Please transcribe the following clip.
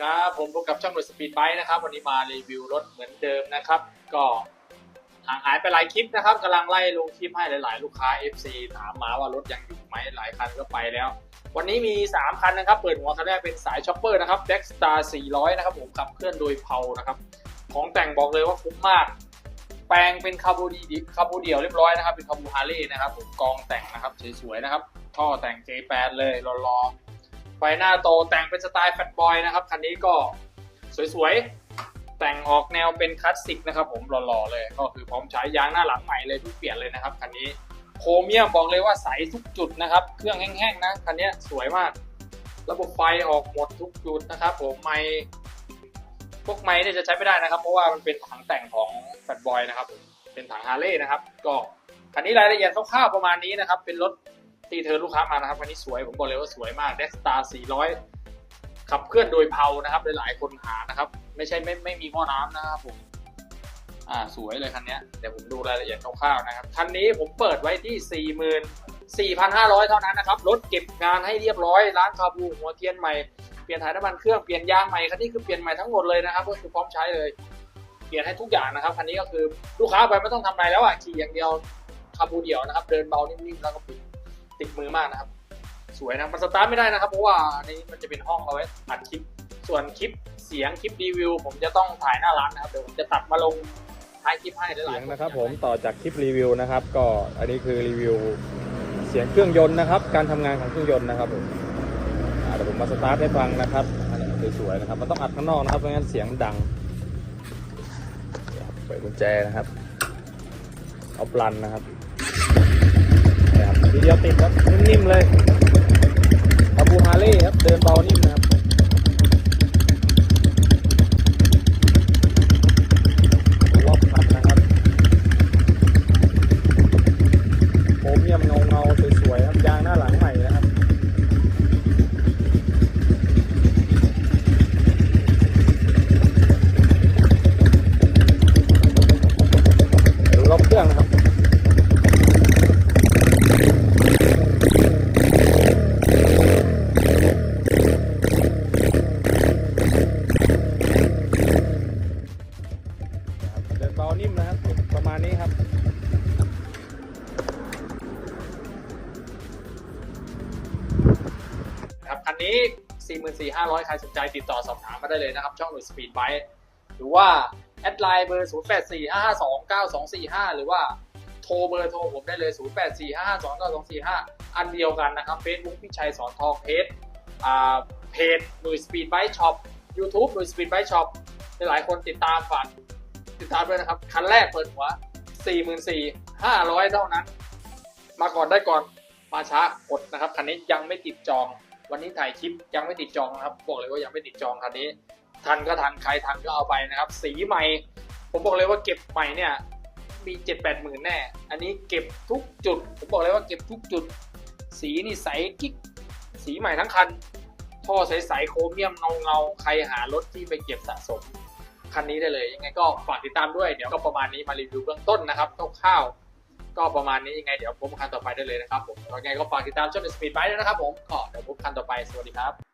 ครับผมพบกับช่องรถสปีดไบค์นะครับ วันนี้มารีวิวรถเหมือนเดิมนะครับ ก็ห่างหายไปหลายคลิปนะครับกำลังไล่ลงคลิปให้หลาย ๆ ลูกค้า FC ถามมาว่ารถยังอยู่ไหมหลายคันก็ไปแล้ว วันนี้มี 3 คันนะครับ เปิดหัวคันแรกเป็นสายช็อปเปอร์นะครับ d e x t a r 400 นะครับผมขับเคลื่อนโดยเพานะครับ ของแต่งบอกเลยว่าคุ้มมาก แปลงเป็นคาร์บูดีคาร์บูเดียวเรียบร้อยนะครับเป็นคาร์บูฮาร์เลย์นะครับผมกองแต่งนะครับสวยๆนะครับท่อแต่ง J8 เลยรอๆ ไฟหน้าโตแต่งเป็นสไตล์แฟตบอยนะครับ คันนี้ก็สวยๆ แต่งออกแนวเป็นคลาสสิกนะครับผมหล่อๆเลย ก็คือพร้อมใช้ยางหน้าหลังใหม่เลยทุกเปลี่ยนเลยนะครับคันนี้โครเมียมบอกเลยว่าใสทุกจุดนะครับ เครื่องแห้งๆนะคันนี้สวยมาก ระบบไฟออกหมดทุกจุดนะครับ ผมไมค์พวกไม้เนี่ยจะใช้ไม่ได้นะครับ เพราะว่ามันเป็นถังแต่งของแฟตบอยนะครับเป็นถังฮาร์เลย์นะครับ ก็คันนี้รายละเอียดคร่าวๆประมาณนี้นะครับ เป็นรถ ตีเธอลูกค้ามานะครับวันนี้สวยผมบอกเลยว่าสวยมาก d e x t a r 400 ขับเคลื่อนโดยเพานะครับหลายๆคนหานะครับ ไม่ใช่ไม่ไม่มีหม้อน้ำนะครับผมอ่าสวยเลยคันนี้เดี๋ยวผมดูรายละเอียดคร่าวๆนะครับคันนี้ผมเปิดไว้ที่ 44,500 เท่านั้นนะครับรถเก็บงานให้เรียบร้อยร้านคาบูหัวเทียนใหม่เปลี่ยนถ่ายน้ำมันเครื่องเปลี่ยนยางใหม่คันนี้คือเปลี่ยนใหม่ทั้งหมดเลยนะครับก็คือพร้อมใช้เลยเปลี่ยนให้ทุกอย่างนะครับคันนี้ก็คือลูกค้าไปไม่ต้องทำอะไรแล้วอะขี่อย่างเดียวคาบูเดียวนะครับ เดินเบานิ่มๆแล้วก็ปิด ติดมือมากนะครับ สวยนะมันสตาร์ทไม่ได้นะครับ เพราะว่าในนี้มันจะเป็นห้องเอาไว้อัดคลิป ส่วนคลิปเสียงคลิปรีวิว ผมจะต้องถ่ายหน้าร้านนะครับเดี๋ยวผมจะตัดมาลงท้ายคลิปให้หลายๆเสียงนะครับผมต่อจากคลิปรีวิวนะครับ ก็อันนี้คือรีวิวเสียงเครื่องยนต์นะครับ การทำงานของเครื่องยนต์นะครับผมอ่าเดี๋ยวผมมาสตาร์ทให้ฟังนะครับอันนี้สวยๆนะครับมันต้องอัดข้างนอกนะครับไม่งั้นเสียงมันดังเปิดกุญแจนะครับ เอาปลันนะครับ นี่ยครับทีเดียวติดครับนิ่มๆเลยอาบูฮาเล่ครับเดินเบานิ่มนะครับ มาณนี้ครับ ครับคันนี้ 44,500 ใครสนใจติดต่อสอบถามมาได้เลยนะครับ ช่องหน่วยสปีดไบค์หรือว่า แอดไลน์เบอร์ 0845529245 หรือว่าโทรเบอร์โทรผมได้เลย 0845529245 อันเดียวกันนะครับ Facebook พี่ชัยสอนทองเพจอ่าเพจหน่วยสปีดไบค์ช็อป YouTube หน่วยสปีดไบค์ช็อปหลายคนติดตามฝาก ติดตามด้วยนะครับ คันแรกเปิดหัว 44,500 เท่านั้น มาก่อนได้ก่อนมาช้ากดนะครับคันนี้ยังไม่ติดจอง วันนี้ถ่ายคลิปยังไม่ติดจองนะครับบอกเลยว่ายังไม่ติดจองคันนี้ ทันก็ทันใครทันก็เอาไปนะครับ สีใหม่ ผมบอกเลยว่าเก็บใหม่เนี่ยมีเจ็ดแปดหมื่นแน่ อันนี้เก็บทุกจุด ผมบอกเลยว่าเก็บทุกจุด สีนี่ใสกิ๊ก สีใหม่ทั้งคัน ท่อใสๆโครเมียมเงาเงาๆใครหารถที่ไปเก็บสะสม คันนี้ได้เลย ยังไงก็ฝากติดตามด้วย เดี๋ยวก็ประมาณนี้มารีวิวเบื้องต้นนะครับคร่าวๆก็ประมาณนี้ยังไงเดี๋ยวพบคันต่อไปได้เลยนะครับผมยังไงก็ฝากติดตามช่อง The Speed Bike ด้วยนะครับผมก็เดี๋ยวพบคันต่อไปสวัสดีครับ